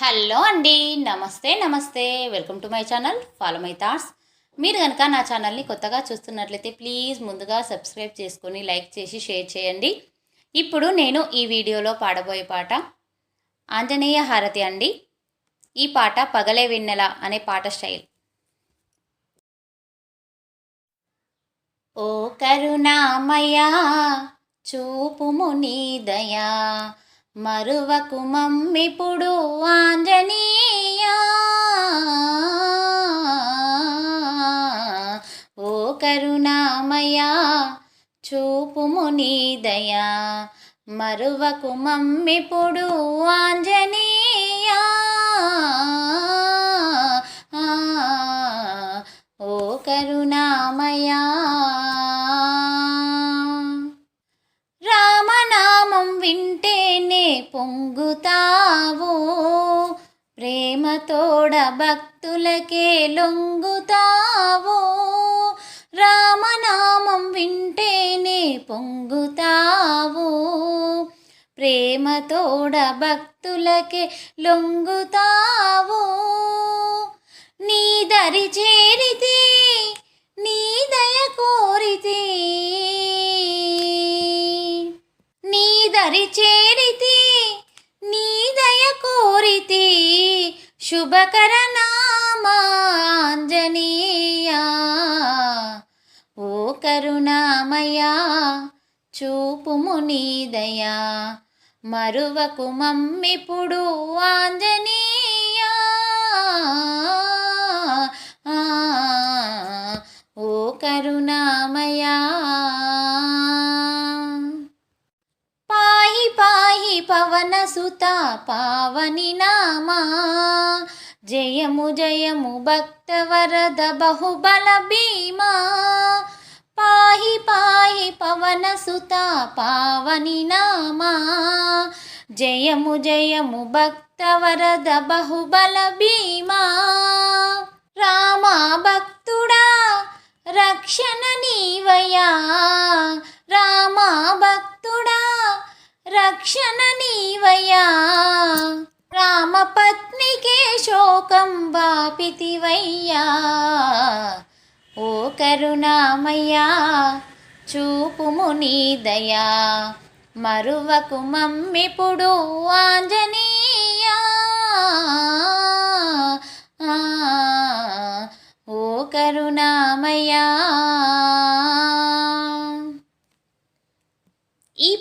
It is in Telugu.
హలో అండి నమస్తే నమస్తే. Welcome to my channel follow my thoughts మీరు కనుక నా ఛానల్ని కొత్తగా చూస్తున్నట్లయితే ప్లీజ్ ముందుగా సబ్స్క్రైబ్ చేసుకొని లైక్ చేసి షేర్ చేయండి. ఇప్పుడు నేను ఈ వీడియోలో పాడబోయే పాట ఆంజనేయ హారతి అండి. ఈ పాట పగలే వెన్నెల అనే పాట స్టైల్. ఓ కరుణామయా చూపుము నీ దయా మరువకు మమ్మిప్పుడు ఆంజనేయ. ఓ కరుణామయా చూపుము నీ దయా. మరువకు మమ్మిప్పుడు ఆంజనేయా. పొంగుతావు. ప్రేమతోడ భక్తులకే లొంగుతావు. రామనామం వింటేనే పొంగుతావు. ప్రేమతోడ భక్తులకే లొంగుతావు. నీ దరి చేరితే దరి చేరితే నీ దయ కోరితే శుభకర నామాంజనేయా ఓ కరుణామయా చూపుము నీ దయా మరువకు మమ్మిప్పుడు ఆంజనేయా పాహి పవన సుత పావని నామా. జయము జయము భక్త వరద బహుబల భీమా. పాహి పాహి పవన సుత పావని నామా. జయము జయము భక్త వరద బహుబల భీమా. రామా భక్తుడా రక్షణ నీవయా రామా భక్తుడా రక్షణ నీవయా రామపత్నికే శోకం బాపితివయ్యా. ఓ కరుణామయ్యా చూపుము నీ దయా మరువకు మమ్మిప్పుడు ఆంజనేయా